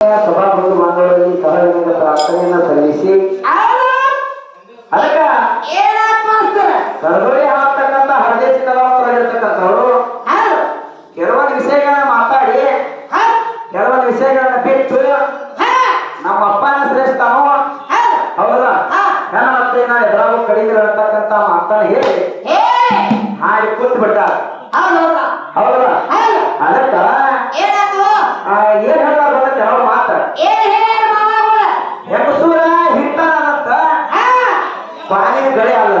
ಸಭಾಪತಿ ಮಂಡಳದಲ್ಲಿ ಸಹಯೋಗದ ಪ್ರಾರ್ಥನೆಯನ್ನು ಸಲ್ಲಿಸಿ ಅದಕ್ಕ ಸರಬಳಿ ಆಗ್ತಕ್ಕಂಥ ಹರದೇಶ ಕಲಾವಂತರಾಗಿರ್ತಕ್ಕಂಥವ್ರು ಕೆಲವೊಂದು ವಿಷಯಗಳನ್ನ ಮಾತಾಡಿ ಕೆಲವೊಂದು ವಿಷಯಗಳನ್ನ ಬಿಟ್ಟು ನಮ್ಮ ಅಪ್ಪನ ಶ್ರೇಷ್ಠನು ಹೌದಾ ನನ್ನ ಮಕ್ಕಳಿನ ಎದುರಾಗು ಕಡಿಮೆ ಅಂತಕ್ಕಂಥ ಮಾತನ್ನ ಹೇಳಿ ಹಾಡಿ ಕೂತ್ ಬಿಟ್ಟ ಹೌದಾ ಅದಕ್ಕ ಏನ್ ಹೇಳ್ತಾರ ಗೊತ್ತ ಅವ್ರ ಮಾತ. ಹೆಂಗಸೂರ ಹಿಟ್ಟಾನಂತ ಪಾನಿನ ಗಳಿ ಅಲ್ಲ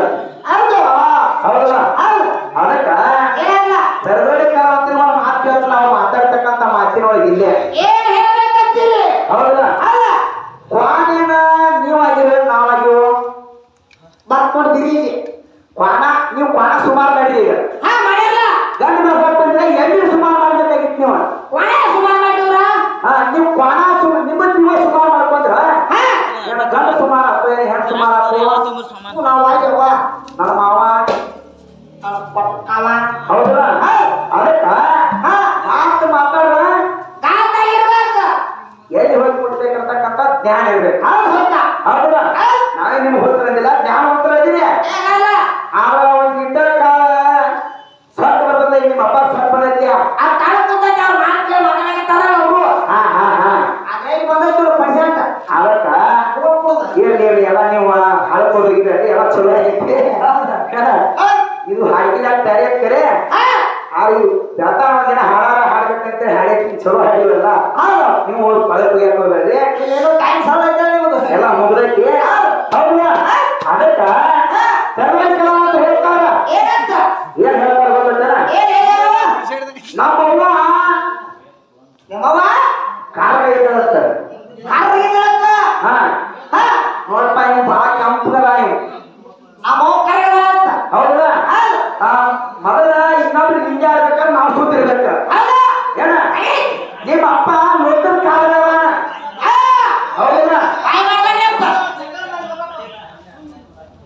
ಹೌದಾ. ಅದಕ್ಕ ಸರದೋಡಿ ಕಲಾವಂತರಿ ಮಾತು ಕೇಳ್ತ ನಾವು ಮಾತಾಡ್ತಕ್ಕಂತ ಮಾತಿನೊಳಗೆ ಇಲ್ಲೇ. ಹೌದಾ ಕ್ವಾಣಿನ ನೀವಾಗಿರೋ ನಾವಾಗಿರೋ ಬರ್ಕೊಂಡಿರಿ ಕ್ವಾಣ ನೀವು ಕ್ವಾಣ ಸುಮಾರು ಮಾಡಿರಿ ಈಗ ಗಂಡು ಮಸಾಲ ಬಂದ್ರೆ ಎಣ್ಣೆ ಸುಮಾರು ಮಾಡ್ಬೇಕಾಗಿತ್ತು ನೀವು ಹಾ ನೀವು ಕ್ವಾಣ ಸು ನಿಮ್ಮ ನೀವೇ ಸುಮಾರು ಮಾಡ್ಕೊಂಡ್ರ ಏನ ಗಂಡು ಸುಮಾರು ಆಗ್ತದೆ ಹೆಣ್ಣು ಸುಮಾರು ಆಗ್ತದೆ ನಾವು ಆಗ್ಯವ ನನ್ನ ಮಾವ ಹೌದಾ ಅದಕ್ಕ ಮಾತು ಮಾತಾಡ ಎಲ್ಲಿ ಹೋಗಿ ಕೊಡ್ಬೇಕಂತಕ್ಕಂಥ ಜ್ಞಾನ ಇರ್ಬೇಕು ಹೌದಾ ನಾವೇ ನಿಮ್ಗೆ ಹೋಗ್ತಿರಂದಿಲ್ಲ ಜ್ಞಾನವಂತರ ಇದೀನಿ ಆವಾಗ ಒಂದು ಲೀಟರ್ ಕಾಳ ಸಟ್ ಬರ್ತದೆ ಈಗ ನಿಮ್ಮ ಅಪ್ಪ ಸಟ್ ಬಂದೈತಿ ಹಾ ಹಾ ಹಾ ಅದಕ್ಕ ಇರ್ಲಿ ಇರ್ಲಿ ಎಲ್ಲ ನೀವು ಹಾಳ್ಕೊಂಡು ಹೋಗಿದ್ರಿ ಎಲ್ಲ ಚಲೋ ಆಗೈತಿ ಇದು ಹಾಡಿಲ್ಲ ಬ್ಯಾರೆ ಕರೆ ಇವು ಬೆಳ್ತಾನ ಒಂದಿನ ಹಾಡಾರ ಹಾಡ್ಬೇಕಂತ ಹಾಡಕ್ಕೆ ಚಲೋ ಹಾಡಿವಲ್ಲ ನೀವು ಪದ ಕುಯ್ಯಾಕೋಬೇಡ್ರಿ ಟೈಮ್ ಸಾಲ ಎಲ್ಲ ಮುಗ್ದೈತಿ. ಹೌದಾ ಅದಕ್ಕ ಅಂತ ಹೇಳ್ತಾರ. ಏನ್ ಹೇಳ್ತಾರ ನಮ್ಮವ್ವ ಕಾಲ ಹಾ ನೋಡಪ್ಪ ನೀವು ಭಾಳ ಕೆಂಪಗದ ನೀವು ಹೌದಾ ಆ, ಮೊದಲ ಇನ್ನೊಬ್ರು ನಿಜ ಇರ್ಬೇಕಾದ್ರೆ ನಾವು ಕೂತಿರ್ಬೇಕ ಏನ ನಿಮ್ಮ ಅಪ್ಪ ಲೋಕದ ಕಾಲದವ ಹೌದಾ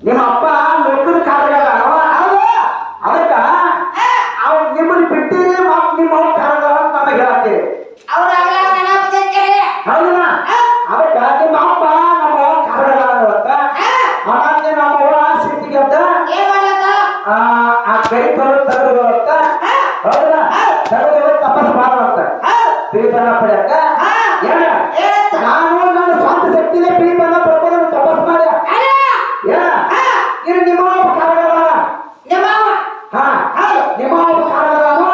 ನಿಮ್ಮ ಅಪ್ಪ ಮೆಕ್ಕದ ಕಾಲದವ ಅದಕ್ಕ ಅವ್ರು ನಿಮ್ಮನ್ನ ಬಿಟ್ಟಿರಿ ಮತ್ ನಿಮ್ಮ ಅವ್ರ ಕಾಲದವ ಅಂತ ನಮಗೆ ಹೇಳತ್ತೀರಿ ಹೌದಾ ಅದಕ್ಕ ನಿಮ್ಮ ಅಪ್ಪ ನಮ್ಮ ಅಂತ ಅವಾಗ ನಮ್ಮ ಅವ್ವ ಸಿಟ್ಟಿಗೆ ಅಂತ ಆ ಕೈ ಬರೋ ತಗದು ಅಂತ ಹೌದಾ ತಗದು ತಪಸ್ ಮಾಡುವಂತ ಪಿಳಿಬನ್ನ ಪಡ್ಯಾಕ ಏನ? ನಾನು ನನ್ನ ಸ್ವಂತ ಶಕ್ತಿನೇ ಪಿಳಿಬನ್ನ ಪಡ್ಕೊಂಡು ತಪಸ್ ಮಾಡ್ಯ ಏನ ಇದು ನಿಮ್ಮ ಕಾರಣಗಳ ಹಾ ನಿಮ್ಮ ಕಾರಣಗಳನ್ನು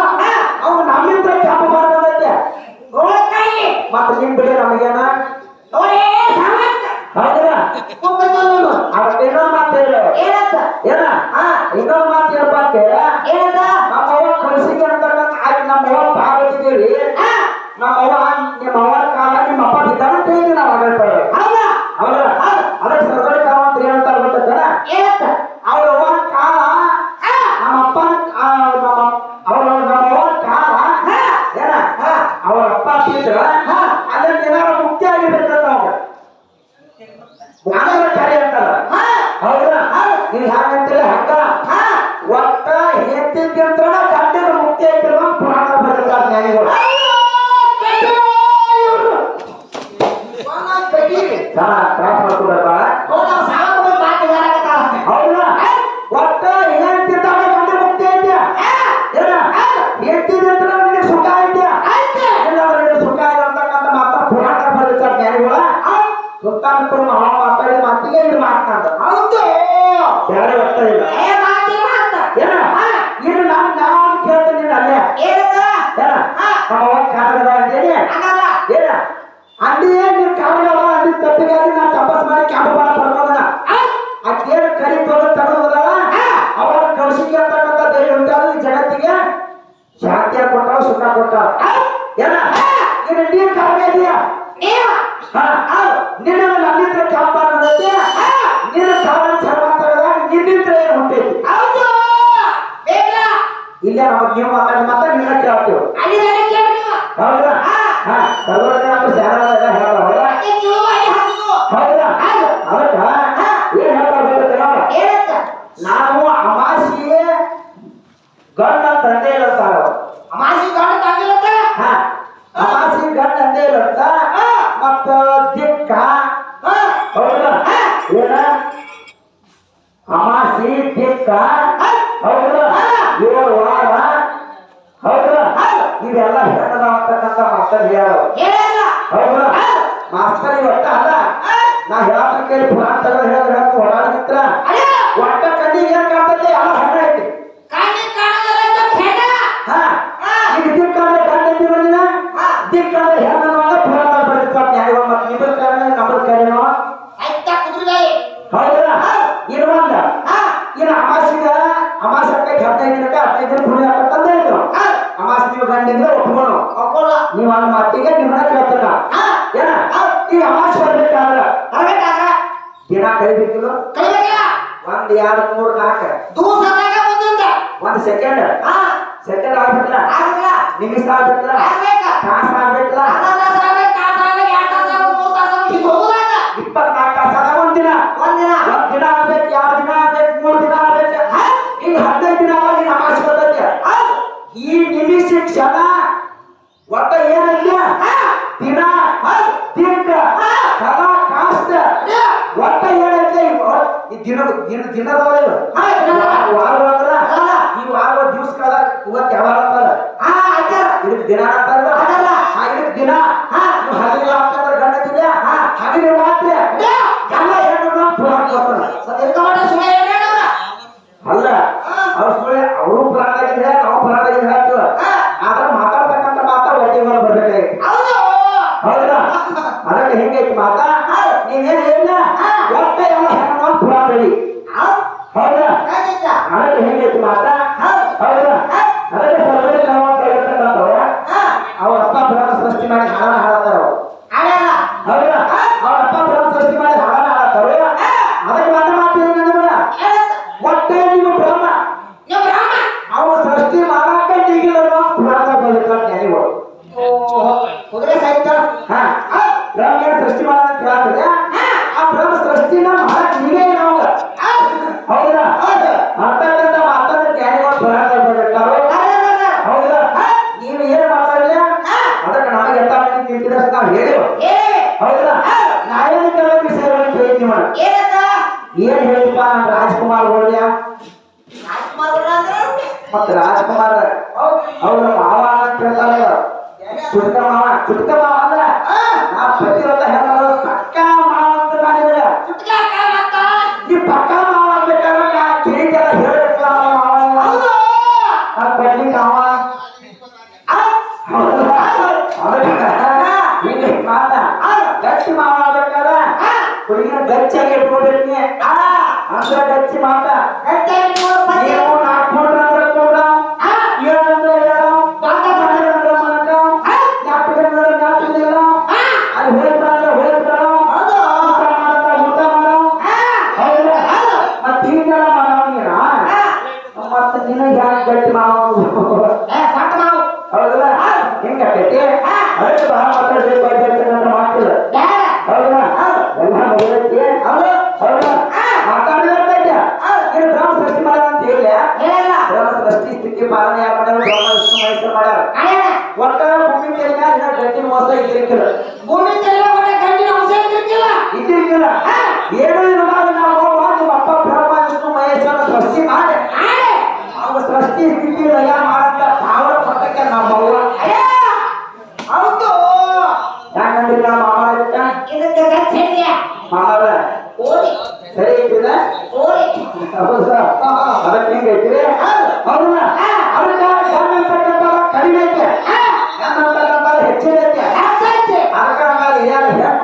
ಅವ್ನು ನಮ್ಮಿಂದ ಚಾಪ ಮಾಡ್ಕೊಂಡೈತೆ ಮತ್ತೆ ನಿಮ್ ಬಿಡಿ ನಮಗೇನ ಹೌದಾ ಅದಕ್ಕೆ ಇನ್ನೊಂದು ಮಾತು ಹೇಳು. ಏನ? ಇನ್ನೊಂದು ಮಾತು ಏನಪ್ಪ ಅಂತ ಹೇಳ ನಮ್ಮ ಅವ್ವ ಕನಸಿಗೆ ಅಂತಕ್ಕಂಥ ಆಯ್ತು ನಮ್ಮ ಅವ್ವ ಭಾಗವತಿದ್ದೀವಿ ನಮ್ಮ ಅವ್ವ ನಿಮ್ಮ ಅವ್ವನ ಕಾಲ ನಿಮ್ಮ ಅಪ್ಪ ಬಿದ್ದಾನ ಅಂತ ಹೇಳಿ ನಾವು ಹೇಳ್ತಾರೆ ಹೌದಾ ಅದಕ್ಕೆ ಸರ್ಕಾರಿ ಕಾಲ ಅಂತ ಹೇಳ್ತಾರೆ ಗೊತ್ತೇನ ಅವ್ರ ಅವ್ವನ ಕಾಲ ನಮ್ಮ ಅಪ್ಪನ ಆ, ನಮ್ಮ ಅವ್ರ ನಮ್ಮ ಅವ್ವನ ಕಾಲ ಏನ ಅವ್ರ ಅಪ್ಪ ಬಿದ್ರ ಅದ್ರಲ್ಲಿ ಏನಾರ ಮುಕ್ತಿ ಆಗಿರ್ಬೇಕಂತ ಅವಾಗ ಜ್ಞಾನದ ಕಾರ್ಯ ಅಂತಾರ ಹೌದಾ ನೀವ್ ಹ್ಯಾಂಗಂತಿಲ್ಲ ಹಂಗ ಒಟ್ಟ ಹೆತ್ತಿದ್ದಂತ್ರ ಗಂಡನ ಮುಕ್ತಿ ಐತಿರುವ ಪುರಾಣ ಬರೆದಿದ್ದಾರೆ ಜ್ಞಾನಿಗಳು ಹಾ ಕ್ರಾಸ್ ಮಾಡ್ಕೊಬೇಕ ಹೌದಾ ಒಟ್ಟ ಹೆಂತಿದ್ದಾಗ ಗಂಡ ಮುಕ್ತಿ ಐತ್ಯ ಏನ ಹೆತ್ತಿದ್ದಂತ್ರ ನಿನಗೆ ಸುಖ ಐತ್ಯ ಇಲ್ಲ ನಿನಗೆ ಸುಖ ಇಲ್ಲ ಅಂತಕ್ಕಂಥ ಮಾತ ಪುರಾಣ ಬರೆದಿದ್ದಾರೆ ಜ್ಞಾನಿಗಳ ಸುತ್ತಾನುಕೂಲ ಮಾವ ಮಾತಾಡಿದ ಮಾತಿಗೆ ಇದು ಮಾತನಾಡ ಹೌದು. ಯಾರು ಬರ್ತಾ ಇಲ್ಲ. ಏನ? ನಾನು ನಾನು ಕೇಳ್ತೀನಿ ನೀನು ಅಲ್ಲೇ. ಏನ? ನಮ್ಮ ಅವ್ವ ಕಾಗದ ಅಂತೇಳಿ? ಏನ? ಅಲ್ಲಿ ನೀನ್ ಕಾಗದ ಅಲ್ಲಿ ತಪ್ಪಿಗಾಗಿ ನಾನು ತಪಸ್ ಮಾಡಿ ಕ್ಯಾಮ್ರಾ ಬರ್ಬೋದನ ಅದೇನ ಕರಿ ತೊಗೊಂಡು ತಗೋದಲ್ಲ ಅವರ ಕೌಶಿಕ ಅಂತಕ್ಕಂಥ ದೇವಿ ಉಂಟಾದ ಈ ಜಗತ್ತಿಗೆ ಶಾಂತಿಯ ಕೊಟ್ಟ ಸುಖ ಕೊಟ್ಟ ಏನ ಇದು ನೀನ್ ಕಾರಣ ಇದೆಯಾ ಹಾ ನಿನ್ನ ನನ್ನಿಂದ ಕ್ಯಾಂಪ ಅನ್ನೋದಕ್ಕೆ ನಿನ್ನ ಕಾರಣ ಚರ್ಮ ತಗದಾಗ ನಿನ್ನಿಂದ ಏನು ಹುಟ್ಟೈತಿ ಇಲ್ಲೇ ನಾವು ಮಾತಾಡಿ ಮಾತಾಡಿ ನಿನ್ನ ಕೇಳ್ತೀವಿ ಹೌದಾ? ಹಾ. ಸರ್ವಜ್ಞಾನ ಶಾರದಾ ಎಲ್ಲ ಹೇಳ್ತಾರ ಹೌದಾ? ಹೌದಾ? ಅದಕ್ಕ ಏನ್ ಹೇಳ್ತಾರ ಗೊತ್ತೇನೋ? ನಾವು ಅಮಾಸಿಗೆ ಗಂಡ ತಂದೆ ಇರ್ತಾರ ಅಮಾಸಿ ಗಂಡ ಹಾ. ಅಮಾಸಿ ಗಂಡ ತಂದೆ ಇರುತ್ತ ಮಾಸ್ತರ್ ಇವತ್ತ ಅಲ್ಲ. ನಾ ಹೇಳ ಕೇಳಿ ಪುರಾಣ ತಗದ ಹೇಳಿದ್ರೆ ಹೊರಾಡಕ್ಕೆ ಗಂಡಿದ್ರೆ ಒಪ್ಕೊಳ್ಳೋ ಒಪ್ಕೊಳ್ಳ ನೀವು ಅವ್ನ ಮತ್ತಿಗೆ ನಿಮ್ಮನ್ನ ಕೇಳ್ತಾರ. ಏನ? ಈಗ ಅಮಾಸ್ ಬರ್ಬೇಕಾದ್ರ? ಬರ್ಬೇಕಾದ್ರ? ದಿನ ಕೈಬೇಕಿಲ್ಲ? ಒಂದ್ ಎರಡು ಮೂರು ನಾಲ್ಕು. ಒಂದೊಂದ ಒಂದ್ ಸೆಕೆಂಡ್ ಸೆಕೆಂಡ್ ಆಗ್ಬೇಕಲ್ಲ ಆಗಲ್ಲ ನಿಮಿಷ ಆಗ್ಬೇಕಲ್ಲ ಆಗ್ಬೇಕ? ತಾಸ ಶಿಕ್ಷಣ ಒಟ್ಟ ಏನಂತ ದಿನ ದಿಕ್ಕ ಕಲ ಕಾಸ್ತ. ಒಟ್ಟ ಏನಂತ ಈ ದಿನ ದಿನ ದಿನದವರೆ ವಾರ ವಾರ ಈ ವಾರ ದಿವಸ ಕಾಲ ಇವತ್ತು ಯಾವಾಗ ಅಂತಾರ? ಇದಕ್ಕೆ ದಿನ ಅಂತಾರಲ್ಲ? ಇದಕ್ಕೆ ದಿನ. ಹದಿನೈದು ಹಾಕ್ತಾರ ಗಂಡ ಹದಿನೈದು ಅವರ ಮಾವ ಅಂತಿರ್ತಾರೆ ಚುಟ್ಕ ಮಾವ ಚುಟ್ಕ ಮಾವ ಅಲ್ಲ ನಾ ಪ್ರತಿಯೊಂದ ಹೆಣ್ಣು ಪಕ್ಕ ಮಾವ ಅಂತ ಮಾಡಿದ್ರೆ ಈ ಪಕ್ಕ ಮಾವ ಅಂಬೇಕಾದ್ರೆ ನಾ ಕಿರಿತೆಲ್ಲ ಹೇಳಿರ್ತ ಮಾವ. ನನ್ನ ಬಡ್ಡಿ ಮಾವ. ಹಿಂಗೆ ಮಾತ. ಗಟ್ಟಿ ಮಾವ ಬೇಕಾದ್ರೆ ಹುಡುಗಿನ ಗಚ್ಚಾಗಿ ಇಟ್ಕೊಂಡಿರ್ತೀನಿ ಅಂದ್ರೆ ಗಚ್ಚಿ ಮಾತ. ಗಚ್ಚಾಗಿ ಇಟ್ಕೊಂಡು ಹಿಂಗೆಲ್ಲ ಮಾಡವನಿರ ಮತ್ತೆ ದಿನ ಯಾಕೆ ಗಟ್ಟಿ ಮಾವು? ಸಣ್ಣ ಮಾವು. ಹೌದಲ್ಲ? ಹಿಂಗ ಆಗ್ತೈತಿ ಅದಕ್ಕೆ ಬಹಳ ಮಾತಾಡ್ಬೇಕು ಅಂತ ನನ್ನ ಮಾತಿಲ್ಲ ಹೌದಲ್ಲ? ಎಲ್ಲ ಮುಗಿದೈತಿ ಹೌದು. ಬ್ರಹ್ಮ ಸೃಷ್ಟಿ ಅಂತ ಹೇಳಿ ಬ್ರಹ್ಮ ಸೃಷ್ಟಿ ಸ್ಥಿತಿ ಪಾಲನೆ ಯಾರು ಬ್ರಹ್ಮ ಒಟ್ಟ ಭೂಮಿ ಮೇಲೆ ಇನ್ನ ಗಟ್ಟಿನ ಮೋಸ ಭೂಮಿ ಮೇಲೆ ಒಟ್ಟ ಗಟ್ಟಿನ ಮೋಸ ಇಲ್ಲ ಇದ್ದಿರ್ಕಿಲ್ಲ. ಏನೋ ಸೃಷ್ಟಿ ಮಾಡಿ ಅವ ಸೃಷ್ಟಿ ಸ್ಥಿತಿ ಲಯ ಮಾಡಂತ ಪಾವನ ಪಟ್ಟಕ್ಕೆ ನಮ್ಮ ಹೌದು ಯಾಕಂದ್ರೆ ನಮ್ಮ ಮಾಮ ಇದಕ್ಕೆ ಮಾಮರ ಕಡಿಮೆ ಐತೆ ಹೆಚ್ಚಿನ ಐತೆ ಅದಕ್ಕೆ ಯಾರು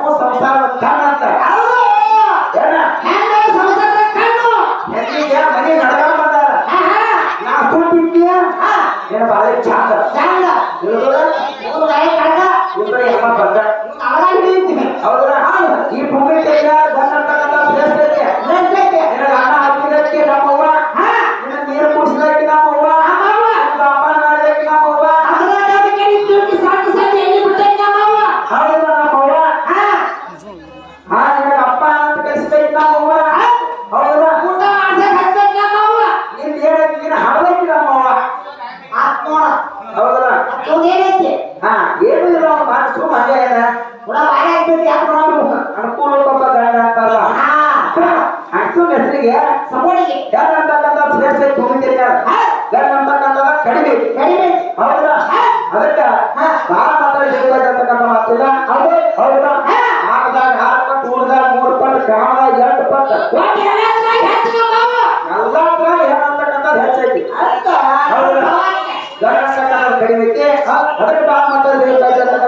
నేను ಬಾಳಿಗೆ ಚಂದ ಚಂದ ಇವರು ಇವರು ಹೆಮ್ಮ ಬರ್ತಾರೆ ಜನರಿಗೆ ಸಮೋಷಿ ಗನ್ ಅಂತಕ್ಕಂಥ ಶ್ರೇಷ್ಠ ಕಡಿಮೆ. ಕಡಿಮೆ. ಹೌದಾ? ಅದಕ್ಕ ಭಾಳ ಮಾತಾಡಿರ್ತಕ್ಕಂಥ ಮಾತಿಲ್ಲ ಹೌದು. ಹೌದಾ? ಆರದಾಗ ಆರು ಪಟ್ಟು ಮೂರ್ದಾಗ ಮೂರು ಪಟ್ಟು ಗ್ರಾಮದಾಗ ಎಂಟು ಪಟ್ಟು. ಎಲ್ಲಾದ್ರಾಗ ಏನಂತಕ್ಕಂಥದ್ದು ಹೆಚ್ಚೈತಿ. ಗನ್ ಅಂತಕ್ಕಂಥದ್ದು ಕಡಿಮೆ ಅದಕ್ಕೆ ಭಾಳ ಮಾತಾಡಿರ್ತಕ್ಕಂಥ